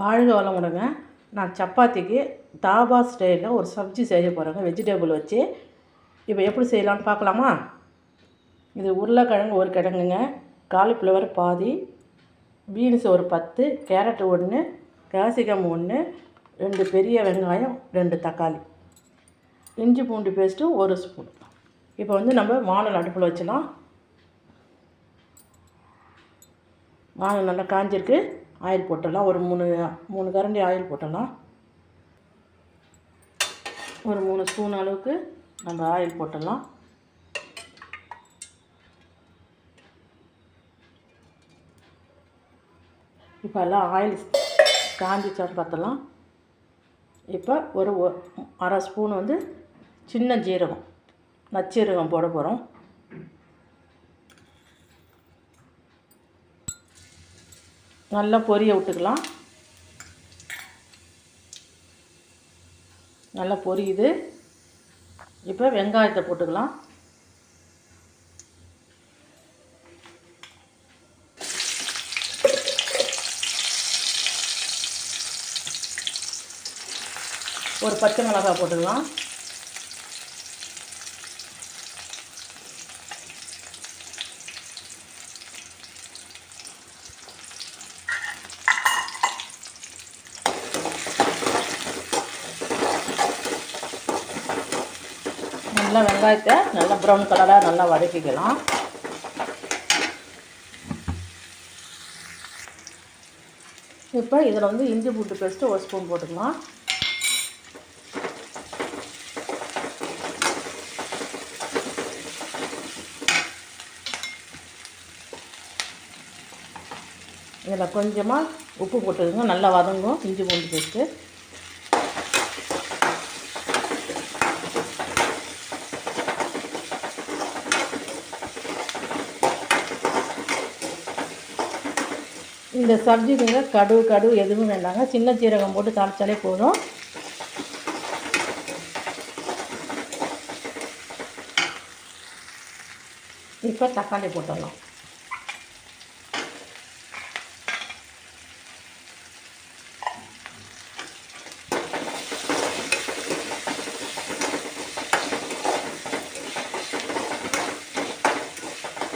வாழ்க வளமுடங்க நான் சப்பாத்திக்கு தாபா ஸ்டைலில் ஒரு சப்ஜி செய்ய போகிறேங்க வெஜிடபிள் வச்சு. இப்போ எப்படி செய்யலாம்னு பார்க்கலாமா? இது உருளைக்கிழங்கு ஒரு கிழங்குங்க. காலிஃப்ளவர் பாதி பீன்ஸ் ஒரு பத்து கேரட் ஒன்று கேப்சிகம் ஒன்று ரெண்டு பெரிய வெங்காயம் ரெண்டு தக்காளி. இஞ்சி பூண்டு பேஸ்ட்டு ஒரு ஸ்பூன். இப்போ வந்து நம்ம வானல் அடுப்பில் வச்சலாம். வானல் நல்லா காஞ்சிருக்கு. ஆயில் போட்டுடலாம். ஒரு மூணு மூணு கரண்டி ஆயில் போட்டுடலாம். ஒரு மூணு ஸ்பூன் அளவுக்கு நம்ம ஆயில் போட்டுடலாம். இப்போ எல்லாம் ஆயில் காஞ்சிச்சான்னு பார்த்தலாம் இப்போ ஒரு ஒ- அரை ஸ்பூன் வந்து சின்ன ஜீரகம் நச்சீரகம் போட போகிறோம் நல்லா பொரிய விட்டுக்கலாம். நல்லா பொரியுது. இப்போ வெங்காயத்தை போட்டுக்கலாம். ஒரு பச்சை மிளகாய் போட்டுக்கலாம். நல்லா வெங்காயத்தை நல்லா ப்ரௌன் கலராக நல்லா வதக்கிக்கலாம். இப்போ இதில் வந்து இஞ்சி பூண்டு பேஸ்ட்டு ஒரு ஸ்பூன் போட்டுக்கலாம். இதில் கொஞ்சமாக உப்பு போட்டுக்கோங்க நல்லா வதங்கும் இஞ்சி பூண்டு பேஸ்ட்டு இந்த சப்ஜிக்குங்க கடுகு கடுகு எதுவும் வேண்டாங்க. சின்ன சீரகம் போட்டு தாளித்தாலே போதும். இப்போ தக்காளி போட்டுடலாம்.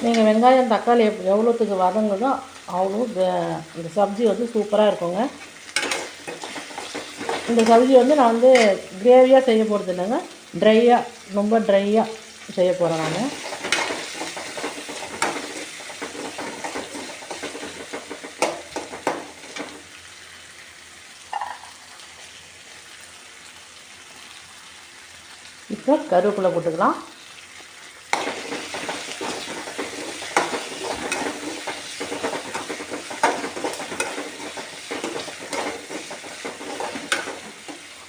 நீங்கள் வெங்காயம் தக்காளி எவ்வளோத்துக்கு வதங்குதோ அவ்வளோ இந்த சப்ஜி வந்து சூப்பராக இருக்குங்க. இந்த சப்ஜி வந்து நான் வந்து கிரேவியாக செய்ய போகிறது இல்லைங்க. ட்ரையாக ரொம்ப ட்ரையாக செய்ய போகிறேன் நான். இப்போ கருவேப்பிலை போட்டுக்கலாம்.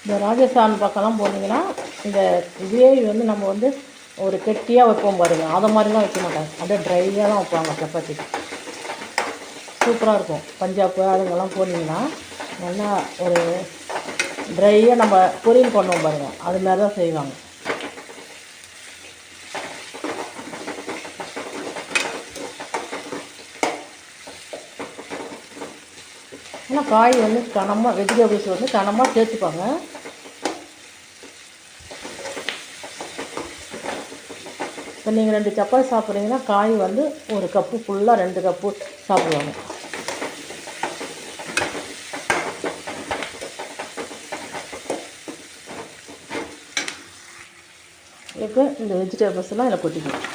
இந்த ராஜஸ்தான் பக்கம்லாம் போனீங்கன்னா இந்த கிரேவி வந்து நம்ம வந்து ஒரு கெட்டியாக வைப்போம் பாருங்க. அதை மாதிரிலாம் வைக்க மாட்டாங்க. அப்படியே ட்ரையாக தான் வைப்பாங்க சப்பாத்தி. சூப்பராக இருக்கும். பஞ்சாப் அதுங்கெல்லாம் போனீங்கன்னா நல்லா ஒரு ட்ரையாக நம்ம பொரியல் பண்ணுவோம் பாருங்க. அது மாதிரி தான் செய்வாங்க. ஆனால் காய் வந்து கனமாக வெஜிடபிள்ஸ் வந்து கனமாக சேர்த்துப்பாங்க. இப்போ நீங்கள் ரெண்டு சப்பாத்தி சாப்பிட்றீங்கன்னா காய் வந்து ஒரு கப்பு ஃபுல்லாக ரெண்டு கப்பு சாப்பிடுவாங்க. இப்போ இந்த வெஜிடபிள்ஸ்லாம் இதில் கொட்டிக்கணும்.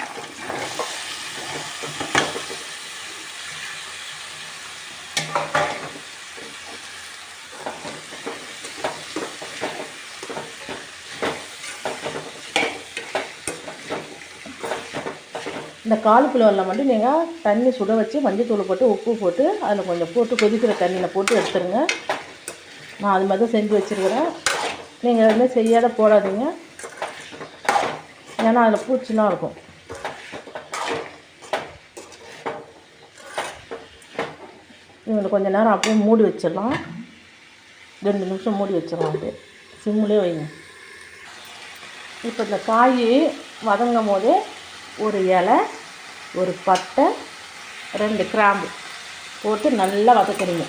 இந்த காலிஃப்ளவரில் மட்டும் நீங்கள் தண்ணி சுட வச்சு மஞ்சத்தூள் போட்டு உப்பு போட்டு அதில் கொஞ்சம் போட்டு கொதிக்கிற தண்ணியில் போட்டு எடுத்துருங்க. நான் அது மாதிரி தான் செஞ்சு வச்சுருக்கிறேன். நீங்கள் எதுவுமே செய்யாத போடாதீங்க. ஏன்னா அதில் பூச்சிலாம் இருக்கும். இவங்களை கொஞ்சம் நேரம் அப்படியே மூடி வச்சிடலாம். ரெண்டு நிமிஷம் மூடி வச்சிடலாம் அப்படியே. சிம்முலேயே வைங்க. இப்போ இந்த காய் வதங்கும் போது ஒரு இலை ஒரு பட்டை ரெண்டு கிராம்பு போட்டு நல்லா வதக்குறீங்க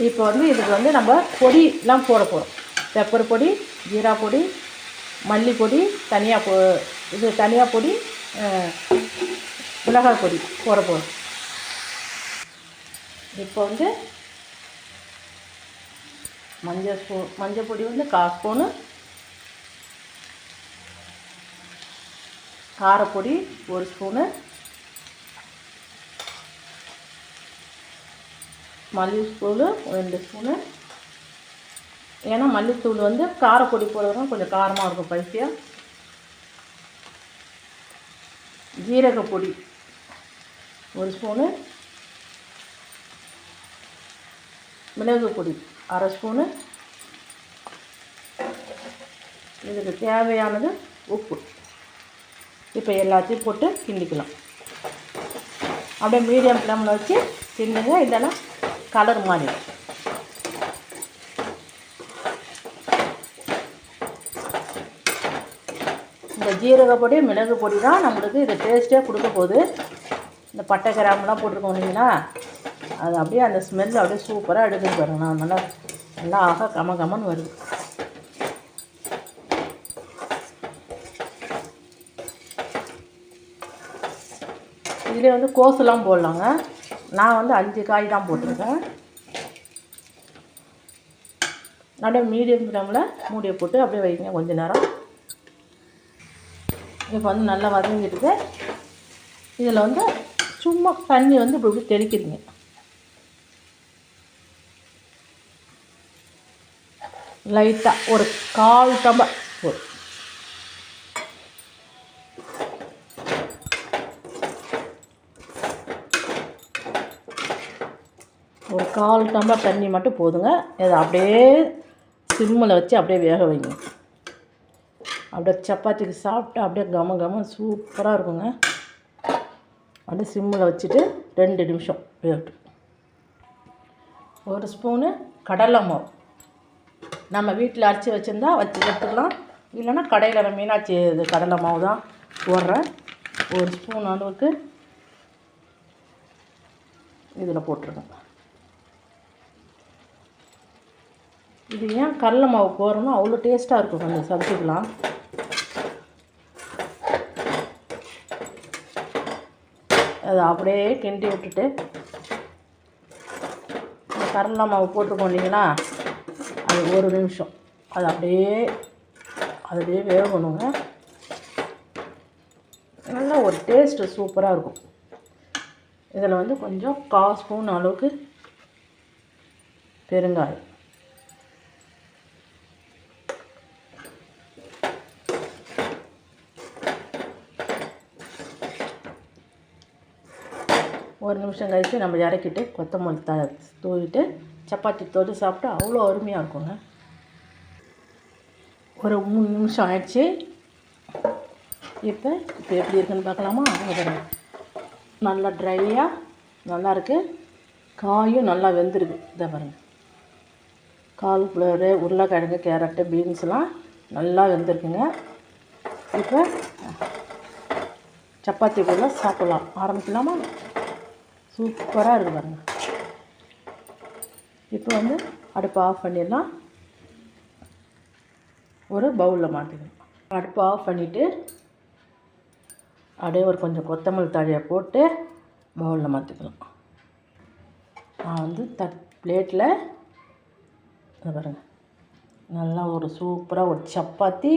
இப்போ வந்து இதுக்கு வந்து நம்ம பொடியெலாம் போட போகிறோம் பெப்பர் பொடி ஜீரா பொடி மல்லி பொடி தனியாக பொ இது தனியாக பொடி மிளகாய் பொடி போட போகிறோம் இப்போ வந்து மஞ்சள் ஸ்பூன் மஞ்சள் பொடி வந்து கால் ஸ்பூனு காரப்பொடி ஒரு ஸ்பூனு மல்லித்தூள் ரெண்டு ஸ்பூனு. ஏன்னா மல்லித்தூள் வந்து காரப்பொடி போடுறதும் கொஞ்சம் காரமாக இருக்கும் பைசியாக ஜீரகப்பொடி ஒரு ஸ்பூனு. மிளகு பொடி அரை ஸ்பூனு. இதுக்கு தேவையானது உப்பு. இப்போ எல்லாத்தையும் போட்டு கிண்டிக்கலாம். அப்படியே மீடியம் ஃப்ளேமில் வச்சு கிண்டுங்க. இல்லைன்னா கலர் மாறிடும். இந்த ஜீரக பொடி மிளகு பொடி தான் நம்மளுக்கு இது டேஸ்ட்டே கொடுக்க போகுது. இந்த பட்டை கிராம்பெலாம் போட்டிருக்கோம் இல்லைங்களா? அது அப்படியே அந்த ஸ்மெல் அப்படியே சூப்பராக எடுக்குது பாருங்க. நான் நல்லா நல்லா ஆக கம கமன்னு வருது. இதிலே வந்து கோஸெல்லாம் போடலாங்க. நான் வந்து அஞ்சு காய் தான் போட்டிருக்கேன். அப்படியே மீடியம் ஃப்ளேமில் மூடியை போட்டு அப்படியே வைங்க கொஞ்ச நேரம். இப்போ வந்து நல்லா வதங்கிட்டு இதில் வந்து சும்மா தண்ணி வந்து இப்படி இப்படி தெளிக்குதுங்க லைட்டாக ஒரு கால் டம்ளர். போதும். ஒரு கால் டம்ளர் தண்ணி மட்டும் போதுங்க. இதை அப்படியே சிம்மில் வச்சு அப்படியே வேக வைங்க. அப்படியே சப்பாத்திக்கு சாப்பிட்டா அப்படியே கம கம சூப்பராக இருக்குங்க. அப்படியே சிம்மில் வச்சுட்டு ரெண்டு நிமிஷம் வேகட்டும். ஒரு ஸ்பூனு கடலை மாவு. நம்ம வீட்டில் அரைச்சி வச்சுருந்தா வச்சு எடுத்துக்கலாம். இல்லைன்னா கடையில் மீனாட்சி இது கடலை மாவு தான் போடுறேன். ஒரு ஸ்பூன் அளவுக்கு இதில் போட்டிருக்கேன். இது ஏன் கடலை மாவு போடுறோன்னா அவ்வளோ டேஸ்ட்டாக இருக்கும். கொஞ்சம் சமைச்சிக்கலாம் அதை அப்படியே கிண்டி விட்டுட்டு கடலை மாவு போட்டிருக்கோம் இல்லைங்களா? அது ஒரு நிமிஷம். அது அப்படியே அது அப்படியே வேகணுங்க. நல்லா ஒரு டேஸ்ட்டு சூப்பராக இருக்கும். இதில் வந்து கொஞ்சம் கால் ஸ்பூன் அளவுக்கு பெருங்காயம். ஒரு நிமிஷம் கழித்து நம்ம இறக்கிட்டு கொத்தமல்லி த தூவிட்டு சப்பாத்தி தொட்டு சாப்பிட்டா அவ்வளோ அருமையாக இருக்குங்க. ஒரு மூணு நிமிஷம் ஆயிடுச்சு. இப்போ இப்போ எப்படி இருக்குன்னு பார்க்கலாமா? நல்லா ட்ரையாக நல்லா இருக்குது காயும் நல்லா வெந்திருக்கு. இதை பாருங்கள் காலிஃப்ளவரு உருளைக்கிழங்கு கேரட்டு பீன்ஸ்லாம் நல்லா வெந்திருக்குங்க. இப்போ சப்பாத்தி கூட சாப்பிட்லாம். ஆரம்பிக்கலாமா? சூப்பராக இருக்குது பாருங்க. இப்போ வந்து அடுப்பை ஆஃப் பண்ணிடலாம். ஒரு பவுலில் மாற்றிக்கணும் அடுப்பை ஆஃப் பண்ணிவிட்டு அப்படியே ஒரு கொஞ்சம் கொத்தமல்லி தழையை போட்டு பவுலில் மாற்றிக்கலாம் நான் வந்து தட் பிளேட்டில் இதை பாருங்கள் நல்லா ஒரு சூப்பராக ஒரு சப்பாத்தி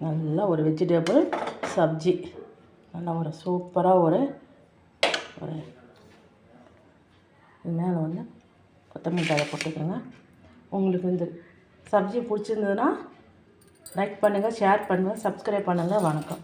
நல்லா ஒரு வெஜிடபிள் சப்ஜி. நல்லா ஒரு சூப்பராக ஒரு ஒரு இது மேலே வந்து கொத்தமல்லி தழை போட்டுக்கோங்க. உங்களுக்கு இந்த சப்ஜி பிடிச்சிருந்ததுன்னா லைக் பண்ணுங்கள் ஷேர் பண்ணுங்கள் சப்ஸ்கிரைப் பண்ணுங்கள் வணக்கம்.